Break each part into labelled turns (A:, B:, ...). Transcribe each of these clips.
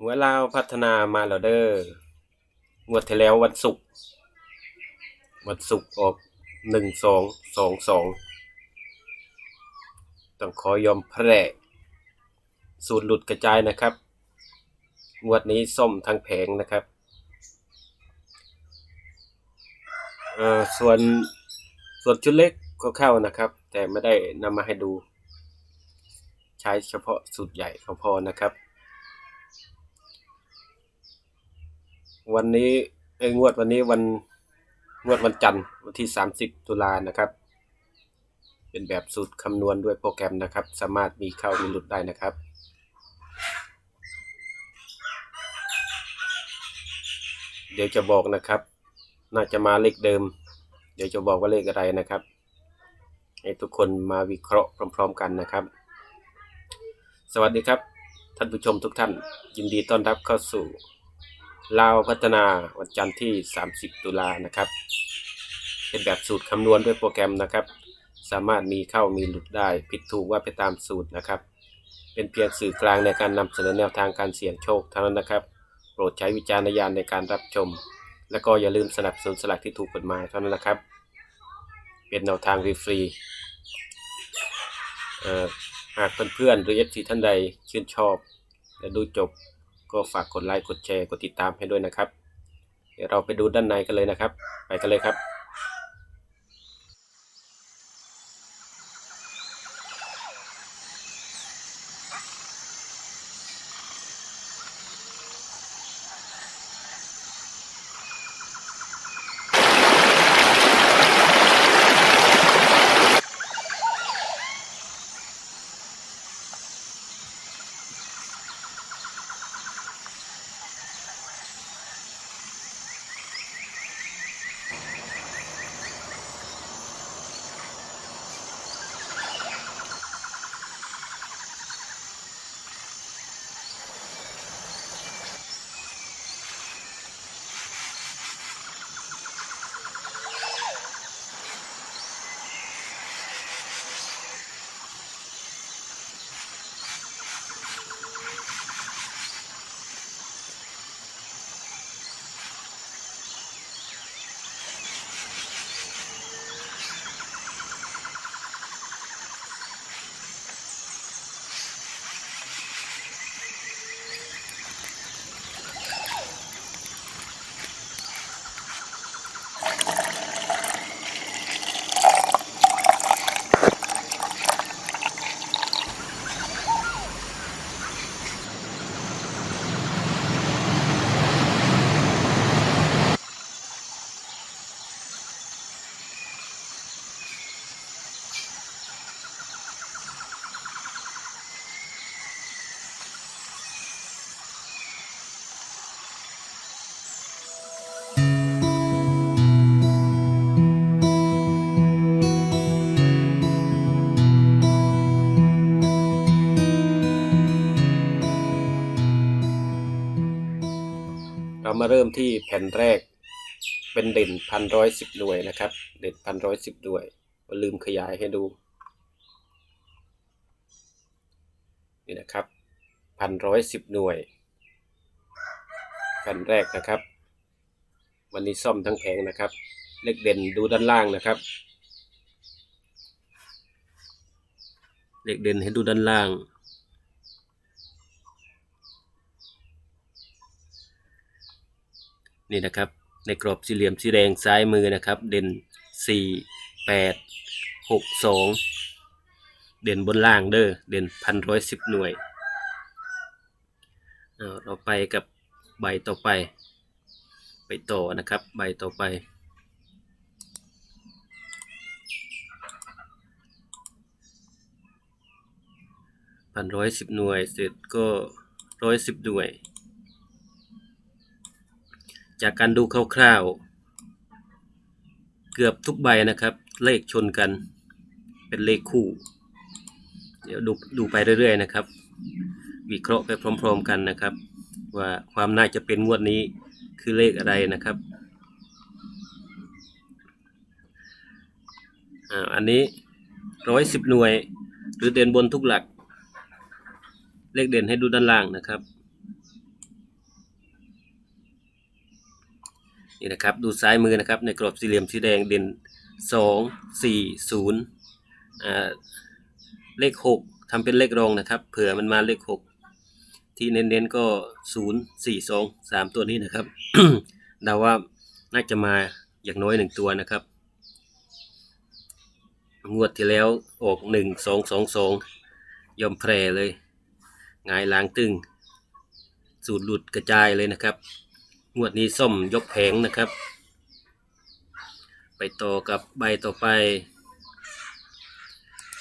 A: หัวลาวพัฒนามาแล้วเด้องวดที่แล้ววันศุกร์วันศุกร์ออกหนึ่งสองสองสองต้องขอยอมแพร่สูตรหลุดกระจายนะครับ งวดนี้ส้มทั้งแผงนะครับเอ่อส่วนส่วนชุดเล็กก็เข้านะครับ แต่ไม่ได้นำมาให้ดู ใช้เฉพาะสูตรใหญ่ก็พอนะครับ วันนี้เอ้งวดวันนี้วันงวดวันจันทร์วันที่ 30 ตุลานะครับ เป็นแบบสูตรคำนวณด้วยโปรแกรมนะครับ สามารถมีเข้ามีหลุดได้นะครับเดี๋ยวจะบอกนะครับ น่าจะมาเลขเดิม เดี๋ยวจะบอกว่าเลขอะไรนะครับ ให้ทุกคนมาวิเคราะห์พร้อม ๆ กันนะครับ สวัสดีครับ ท่านผู้ชมทุกท่าน ยินดีต้อนรับเข้าสู่ ลาวพัฒนาวันจันทร์ที่ 30 ตุลานะครับ เป็นแบบสูตรคำนวณด้วยโปรแกรมนะครับ สามารถมีเข้ามีหลุดได้ ผิดถูกว่าไปตามสูตรนะครับ เป็นเพียงสื่อกลางในการนำเสนอแนวทางการเสี่ยงโชคเท่านั้นนะครับ โปรดใช้วิจารณญาณในการรับชม และก็อย่าลืมสนับสนุนสลากที่ถูกกฎหมายเท่านั้นนะครับ เป็นแนวทางฟรีเอ่อหากเพื่อนๆหรือ FC ท่านใดชื่นชอบและดูจบ ก็ฝากกดไลค์กดแชร์กดติดตามให้ด้วยนะครับ เดี๋ยวเราไปดูด้านในกันเลยนะครับ ไปกันเลยครับ มาเริ่มที่แผ่นแรก เป็นเด่นพันร้อยสิบหน่วยนะครับ เด่นพันร้อยสิบหน่วยลืมขยายให้ดู นี่นะครับพันร้อยสิบหน่วย แผ่นแรกนะครับ วันนี้ซ่อมทั้งแผงนะครับ เลขเด่นดูด้านล่างนะครับ เลขเด่นให้ดูด้านล่าง นี่นะครับ ในกรอบสี่เหลี่ยมสีแดงซ้ายมือนะครับ เด่นสี่แปดหกสองเด่นบนล่างเด้อเด่นพันร้อยสิบหน่วยเอาเราไปกับใบต่อไป ไปต่อนะครับ ใบต่อไปพันร้อยสิบหน่วยเสร็จก็ร้อยสิบหน่วย จากการดูคร่าวๆ เกือบทุกใบนะครับ เลขชนกัน เป็นเลขคู่ เดี๋ยวดูดูไปเรื่อยๆนะครับ วิเคราะห์ไปพร้อมๆกันนะครับ ว่าความน่าจะเป็นงวดนี้คือเลขอะไรนะครับอันนี้ร้อยสิบหน่วย หรือเด่นบนทุกหลัก เลขเด่นให้ดูด้านล่างนะครับ นี่นะครับดูซ้ายมือนะครับในกรอบสี่เหลี่ยมสีแดงเด่นสองสี่ศูนย์อ่าเลขหกทำเป็นเลขรองนะครับ เผื่อมันมาเลขหกที่เน้นๆก็ศูนย์สี่สองสามตัวนี้นะครับเดาว่าน่าจะมาอย่างน้อยหนึ่งตัวนะครับ งวดที่แล้วออกหนึ่งสองสองสองยอมแพร่เลยงายล้างตึง สูตรหลุดกระจายเลยนะครับ งวดนี้ส้มยกแผงนะครับ ไปต่อกับใบต่อไป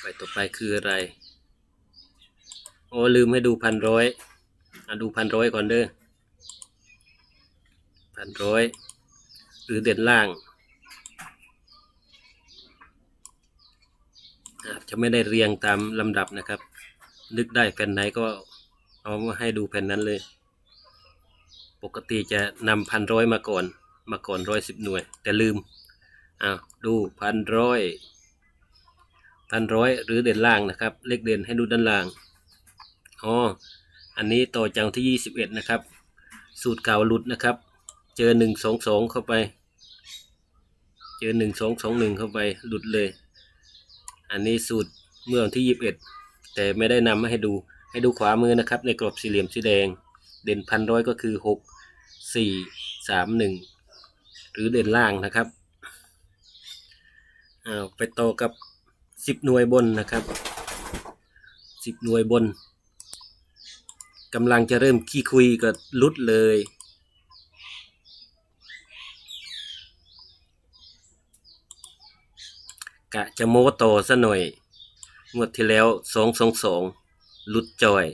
A: ใบต่อไปคืออะไรโอ้ลืมให้ดูพันร้อยอะดูพันร้อยก่อนเด้อพันร้อยหรือเด่นล่างอาจจะไม่ได้เรียงตามลำดับนะครับ นึกได้แผ่นไหนก็เอามาให้ดูแผ่นนั้นเลย ปกติจะนำพันร้อยมาก่อน มาก่อนร้อยสิบหน่วย แต่ลืมอ้าวดูพันร้อยพันร้อยหรือเด่นล่างนะครับ เลขเด่นให้ดูด้านล่างอ๋ออันนี้ต่อจากที่ยี่สิบเอ็ดนะครับ สูตรเก่าหลุดนะครับ เจอหนึ่งสองสองเข้าไป เจอหนึ่งสองสองหนึ่งเข้าไปหลุดเลย อันนี้สูตรเมื่อวันที่ยี่สิบเอ็ดแต่ไม่ได้นำมาให้ดูให้ดูขวามือนะครับ ในกรอบสี่เหลี่ยมสีแดง เด่นพันร้อยก็คือหก สี่สามหนึ่งหรือเด่นล่างนะครับอ้าวไปต่อกับสิบหน่วยบนนะครับสิบหน่วยบนกำลังจะเริ่มขี้คุยก็ลุดเลยกะจะโมโตซะหน่อย งวดที่แล้วสองสองสองลุดจอย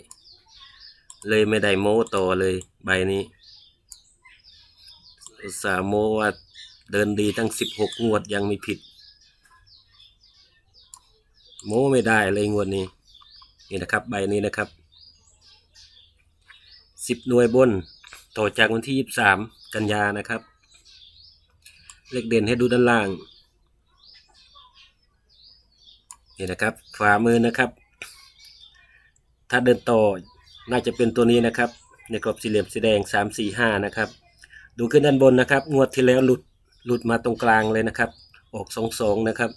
A: เลยไม่ได้โม้ต่อเลยใบนี้ อุตส่าห์โมว่าเดินดีตั้งสิบหกงวดยังไม่ผิด โมไม่ได้เลยงวดนี้ นี่นะครับ ใบนี้นะครับสิบหน่วยบน ต่อจากวันที่ยี่สิบสามกันยานะครับ เลขเด่นให้ดูด้านล่าง นี่นะครับขวามือนะครับ ถ้าเดินต่อน่าจะเป็นตัวนี้นะครับ ในกรอบสี่เหลี่ยมสีแดงสามสี่ห้านะครับ ดูขึ้นด้านบนนะครับ งวดที่แล้วหลุดหลุดมาตรงกลางเลยนะครับ ออกสองสองนะครับ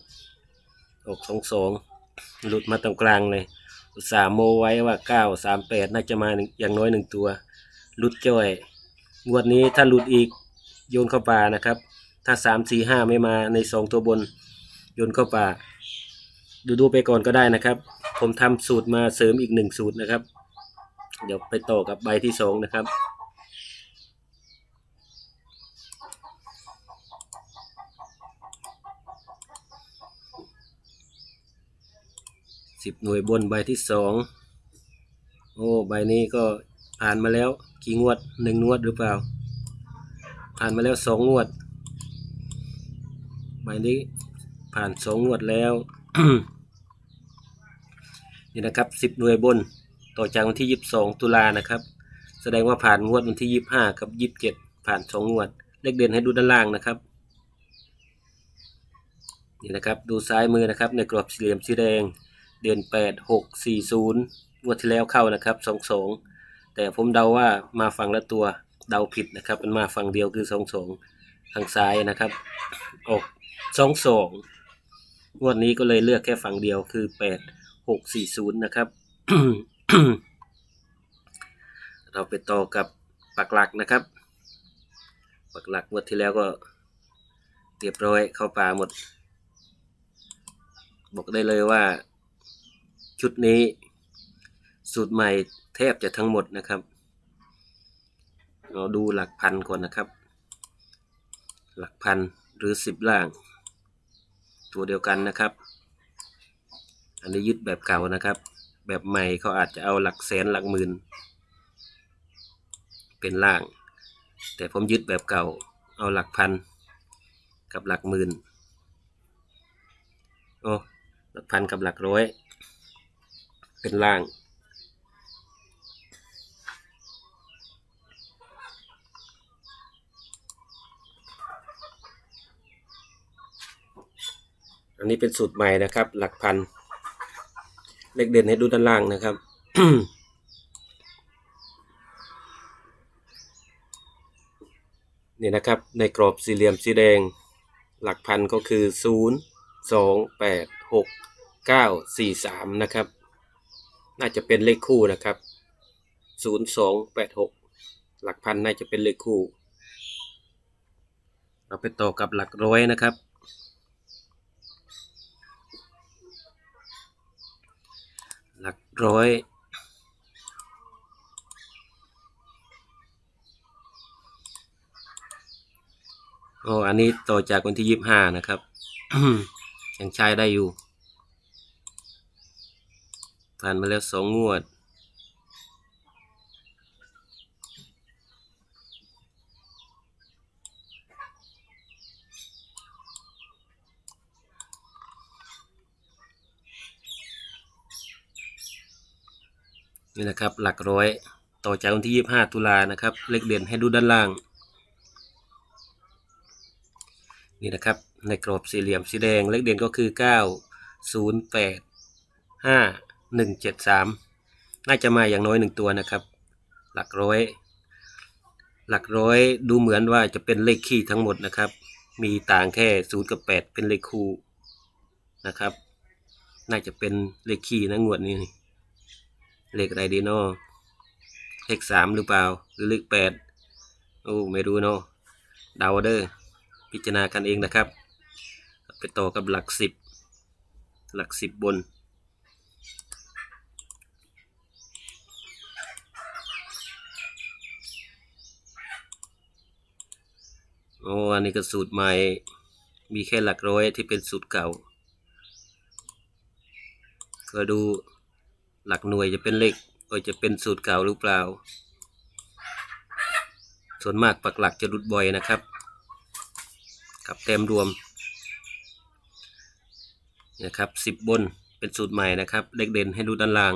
A: ออกสองสองหลุดมาตรงกลางเลยอุตส่าห์โมไว้ว่าเก้าสามแปดน่าจะมาอย่างน้อยหนึ่งตัวหลุดจ้อย งวดนี้ถ้าหลุดอีกโยนเข้าป่านะครับ ถ้าสามสี่ห้าไม่มาในสองตัวบนโยนเข้าป่า ดูดูไปก่อนก็ได้นะครับ ผมทำสูตรมาเสริมอีกหนึ่งสูตรนะครับ เดี๋ยวไปต่อกับใบที่สองนะครับ สิบหน่วยบนใบที่สองโอ้ใบนี้ก็ผ่านมาแล้วกี่งวดหนึ่งงวดหรือเปล่า ผ่านมาแล้วสองงวด ใบนี้ผ่านสองงวดแล้วนี่นะครับสิบหน่วยบนต่อจากวันที่ยี่สิบสองตุลานะครับ แสดงว่าผ่านงวดวันที่ยี่สิบห้ากับยี่สิบเจ็ดผ่านสองงวด เลขเด่นให้ดูด้านล่างนะครับนี่นะครับดูซ้ายมือนะครับในกรอบสี่เหลี่ยมสีแดง เด่นแปดหกสี่ศูนย์งวดที่แล้วเข้านะครับสองสองแต่ผมเดาว่ามาฝั่งละตัวเดาผิดนะครับ มันมาฝั่งเดียวคือสองสองทางซ้ายนะครับ ออกสองสองงวดนี้ก็เลยเลือกแค่ฝั่งเดียวคือแปดหกสี่ศูนย์นะครับ เราไปต่อกับปักหลักนะครับปักหลักงวดที่แล้วก็เรียบร้อยเข้าป่าหมด บอกได้เลยว่า ชุดนี้ สูตรใหม่แทบจะทั้งหมดนะครับ เราดูหลักพันก่อนนะครับ หลักพันหรือสิบล่าง ตัวเดียวกันนะครับ อันนี้ยึดแบบเก่านะครับ แบบใหม่เขาอาจจะเอาหลักแสนหลักหมื่นเป็นล่าง แต่ผมยึดแบบเก่าเอาหลักพันกับหลักหมื่นโอ้หลักพันกับหลักร้อย เป็นล่าง อันนี้เป็นสูตรใหม่นะครับ หลักพัน เลขเด่นให้ดูด้านล่างนะครับนนี่นะครับในกรอบสี่เหลี่ยมสีแดง หลักพันก็คือ 0 2 8 6 9 4 3 นะครับ น่าจะเป็นเลขคู่นะครับ 0 2 8 6 หลักพันน่าจะเป็นเลขคู่ เราไปต่อกับหลักร้อยนะครับ หลักร้อยโอ้อันนี้ต่อจากวันที่ยี่สิบห้านะครับ ยังใช้ได้อยู่ ผ่านมาแล้วสองงวด นี่นะครับ หลักร้อยต่อจากวันที่ยี่สิบห้าตุลานะครับ เลขเด่นให้ดูด้านล่าง นี่นะครับ ในกรอบสี่เหลี่ยมสีแดง เลขเด่นก็คือ 9 0 8 5 1 7 3น่าจะมาอย่างน้อยหนึ่งตัวนะครับ หลักร้อย หลักร้อยดูเหมือนว่าจะเป็นเลขคี่ทั้งหมดนะครับ มีต่างแค่0กับ8เป็นเลขคู่นะครับ น่าจะเป็นเลขคี่นะงวดนี้เลขอะไรดีเนาะเลขสามหรือเปล่า หรือเลขแปดโอ้ไม่รู้เนาะเดาเด้อพิจารณากันเองนะครับ ไปต่อกับหลักสิบหลักสิบบน โอ้อันนี้ก็สูตรใหม่ มีแค่หลักร้อยที่เป็นสูตรเก่า ก็ดูหลักหน่วยจะเป็นเลขก็จะเป็นสูตรเก่าหรือเปล่า ส่วนมากปักหลักจะหลุดบ่อยนะครับ กับเต็มรวมนะครับสิบบนเป็นสูตรใหม่นะครับเลขเด่นให้ดูด้านล่าง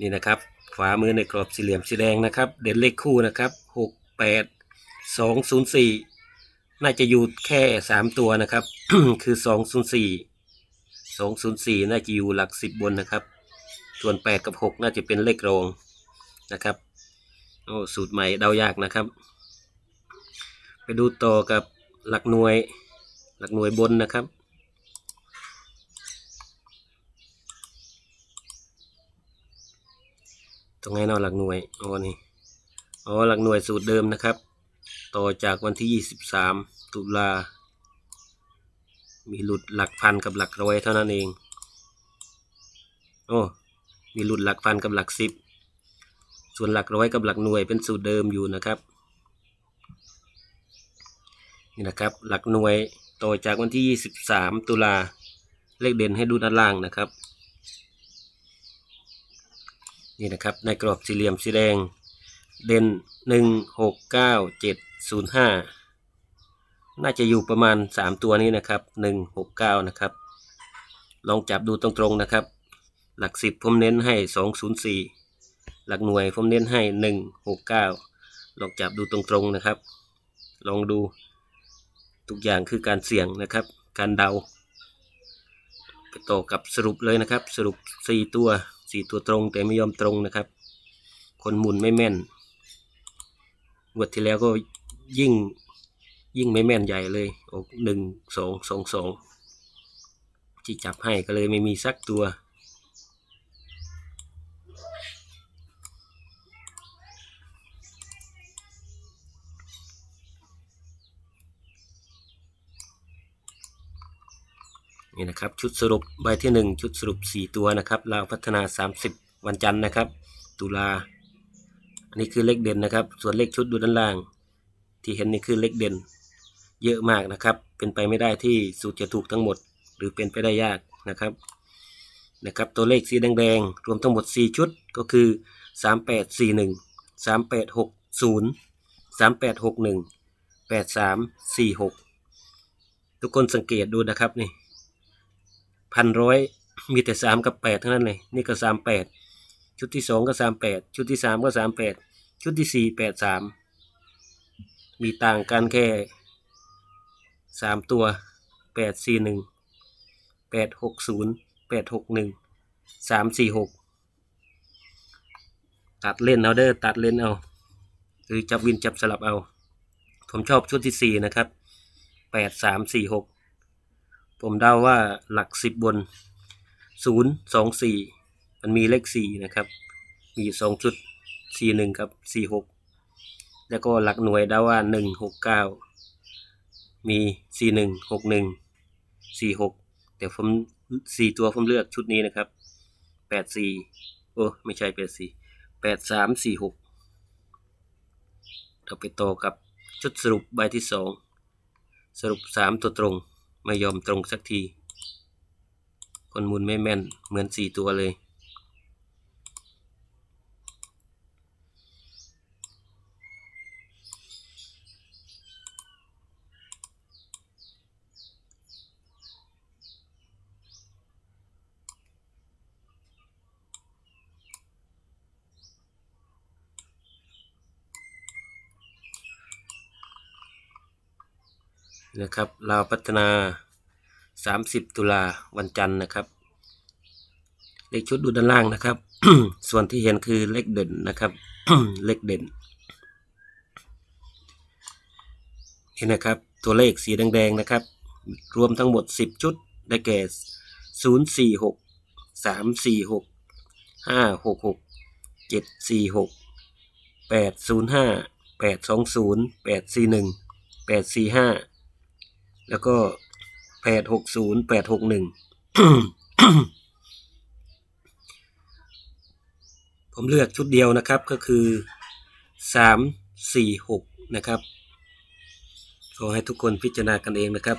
A: นี่นะครับ ขวามือในกรอบสี่เหลี่ยมสีแดงนะครับ เด่นเลขคู่นะครับหกแปดสองศูนย์สี่น่าจะอยู่แค่สามตัวนะครับ คือสองศูนย์สี่สองศูนย์สี่น่าจะอยู่หลักสิบบนนะครับ ส่วนแปดกับหกน่าจะเป็นเลขรองนะครับโอ้สูตรใหม่เดายากนะครับ ไปดูต่อกับหลักหน่วยหลักหน่วยบนนะครับ ตรงไหนนาะหลักหน่วยอ๋อนี่อ๋อหลักหน่วยสูตรเดิมนะครับ ต่อจากวันที่ 23 ตุลา มีหลุดหลักพันกับหลักร้อยเท่านั้นเองโอ้มีหลุดหลักพันกับหลักสิบส่วนหลักร้อยกับหลักหน่วยเป็นสูตรเดิมอยู่นะครับนี่นะครับหลักหน่วยต่อจากวันที่ 23 ตุลาเลขเด่นให้ดูด้านล่างนะครับ นี่นะครับ ในกรอบสี่เหลี่ยมสีแดง เด่นหนึ่งหกเก้าเจ็ดศูนย์ห้าน่าจะอยู่ประมาณสามตัวนี้นะครับหนึ่งหกเก้านะครับ ลองจับดูตรงๆนะครับ หลักสิบผมเน้นให้สองศูนย์สี่หลักหน่วยผมเน้นให้หนึ่งหกเก้าลองจับดูตรงๆนะครับ ลองดูทุกอย่างคือการเสี่ยงนะครับ การเดา ไปต่อกับสรุปเลยนะครับ สรุปสี่ตัว สี่ตัวตรงแต่ไม่ยอมตรงนะครับ คนหมุนไม่แม่นงวดที่แล้วก็ยิ่งยิ่งไม่แม่นใหญ่เลยอกหนึ่งสองสองสองที่จับให้ก็เลยไม่มีสักตัว นี่นะครับชุดสรุปใบที่ 1 ชุดสรุป 4 ตัวนะครับลาวพัฒนา 30 วันจันทร์นะครับ ตุลาอันนี้คือเลขเด่นนะครับ ส่วนเลขชุดดูด้านล่าง ที่เห็นนี่คือเลขเด่น เยอะมากนะครับ เป็นไปไม่ได้ที่สูตรจะถูกทั้งหมด หรือเป็นไปได้ยากนะครับนะครับ ตัวเลขสีแดงๆรวมทั้งหมด 4 ชุดก็คือ 3841 3860 3861 8346 ทุกคนสังเกตดูนะครับนี่ พันร้อยมีแต่สามกับแปดเท่านั้นเลย นี่ก็สามแปดชุดที่สองก็สามแปดชุดที่สามก็สามแปดชุดที่สี่แปดสามมีต่างกันแค่สามตัวแปดสี่หนึ่งแปดหกศูนย์แปดหกหนึ่งสามสี่หกตัดเล่นเอาเด้อตัดเล่นเอา หรือจับวินจับสลับเอา ผมชอบชุดที่สี่นะครับแปดสามสี่หก ผมเดาว่าหลักสิบบนศูนย์สองสี่มันมีเลขสี่นะครับ มีสองชุดสี่หนึ่งกับสี่หกแล้วก็หลักหน่วยเดาว่าหนึ่งหกเก้ามีสี่หนึ่งหกหนึ่งสี่หกแต่ผมสี่ตัวผมเลือกชุดนี้นะครับแปดสี่โอ้ไม่ใช่แปดสี่แปดสามสี่หกเราไปต่อกับชุดสรุปใบที่สองสรุปสามตัวตรง ไม่ยอมตรงสักที คนมูลไม่แม่นเหมือนสี่ตัวเลย นะครับลาวพัฒนา 30 ตุลาวันจันทร์นะครับ เลขชุดดูด้านล่างนะครับ ส่วนที่เห็นคือเลขเด่นนะครับ เลขเด่นนี่นะครับ ตัวเลขสีแดงๆนะครับ รวมทั้งหมด 10 ชุดได้แก่ 0 4 6 3 4 6 5 6 แล้วก็แปดหกศูนย์แปดหกหนึ่งผมเลือกชุดเดียวนะครับก็คือสามสี่หกนะครับขอให้ทุกคนพิจารณากันเองนะครับ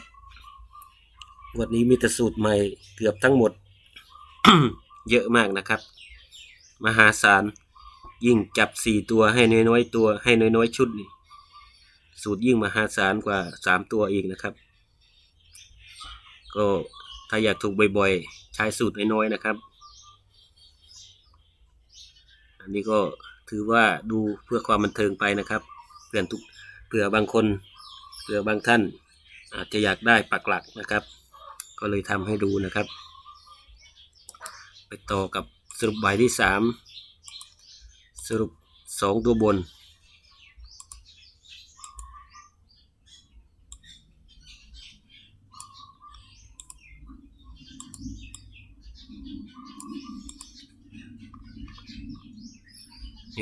A: วันนี้มีแต่สูตรใหม่เกือบทั้งหมด เยอะมากนะครับ มหาศาลยิ่งจับสี่ตัวให้น้อยๆตัวให้น้อยๆชุดนี่สูตรยิ่งมหาศาลกว่าสามตัวอีกนะครับ ก็ถ้าอยากถูกบ่อยๆ ใช้สูตรน้อยๆนะครับ อันนี้ก็ถือว่าดูเพื่อความบันเทิงไปนะครับเพื่อนทุกเผื่อบางคนเผื่อบางท่าน อาจจะอยากได้ปักหลักนะครับ ก็เลยทำให้ดูนะครับ ไปต่อกับสรุปใบที่สามสรุปสองตัวบน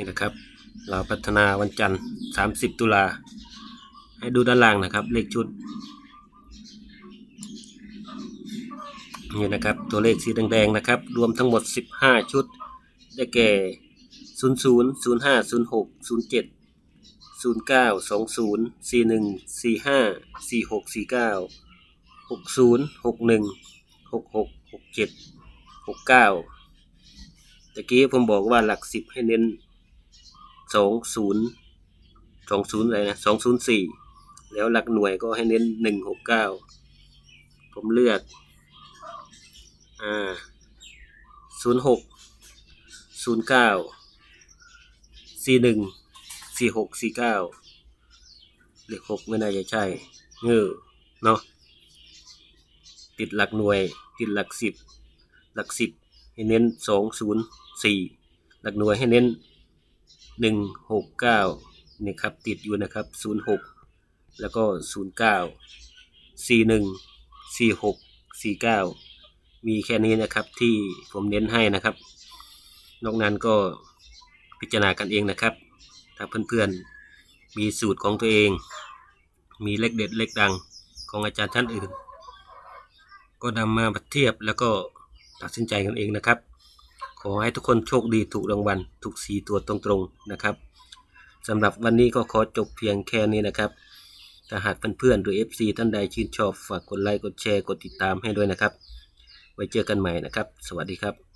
A: นี่นะครับเราพัฒนาวันจันทร์30 ตุลา ให้ดูด้านล่างนะครับ เลขชุด นี่นะครับ ตัวเลขสีแดงๆนะครับ รวมทั้งหมด 15 ชุด ได้แก่ 00 05 06 07 09 20 41 45 46 49 60 61 66 67 69ตะกี้ผมบอกว่าหลักสิบให้เน้น สองศูนย์สองศูนย์อะไรนะสองศูนย์สี่แล้วหลักหน่วยก็ให้เน้นหนึ่งหกเก้าผมเลือก อ่าศูนย์หกศูนย์เก้าสี่หนึ่งสี่หกสี่เก้าเลขหกไม่น่าจะใช่เงอเนาะติดหลักหน่วย ติดหลักสิบ หลักสิบให้เน้นสองศูนย์สี่หลักหน่วยให้เน้น หนึ่งหกเก้านี่ครับติดอยู่นะครับศูนย์หกแล้วก็ศูนย์เก้าสี่หนึ่งสี่หกสี่เก้ามีแค่นี้นะครับที่ผมเน้นให้นะครับ นอกนั้นก็พิจารณากันเองนะครับ ถ้าเพื่อนๆมีสูตรของตัวเอง มีเลขเด็ดเลขดังของอาจารย์ท่านอื่น ก็นำมาเทียบแล้วก็ตัดสินใจกันเองนะครับ ขอให้ทุกคนโชคดีถูกรางวัลถูกสีตัวตรงๆนะครับสำหรับวันนี้ก็ขอจบเพียงแค่นี้นะครับถ้าหากเพื่อนๆหรือ FC ท่านใดชื่นชอบฝากกดไลค์กดแชร์กดติดตามให้ด้วยนะครับ ไว้เจอกันใหม่นะครับ สวัสดีครับ